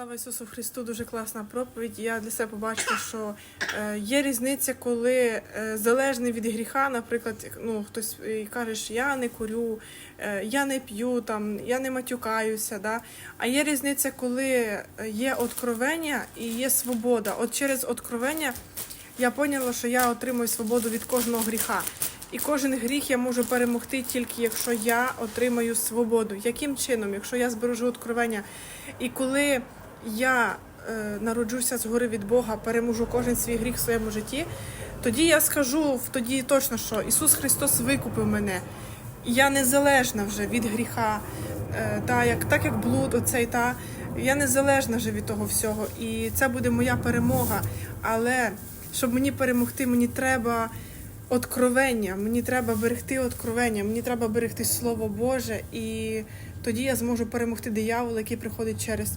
Слава Ісусу Христу, дуже класна проповідь. Я для себе побачила, що е, є різниця, коли е, залежний від гріха, наприклад, ну хтось е, каже, що я не курю, я не п'ю, там, я не матюкаюся. Да? А є різниця, коли є откровення і є свобода. От через откровення я поняла, що я отримую свободу від кожного гріха. І кожен гріх я можу перемогти тільки якщо я отримаю свободу. Яким чином? Якщо я збережу откровення. І коли я е, народжуся згори від Бога, переможу кожен свій гріх в своєму житті, тоді я скажу тоді точно, що Ісус Христос викупив мене. Я незалежна вже від гріха, е, та, як, так як блуд, оцей, та, я незалежна вже від того всього. І це буде моя перемога. Але щоб мені перемогти, мені треба откровення, мені треба берегти откровення, мені треба берегти Слово Боже, і тоді я зможу перемогти диявола, який приходить через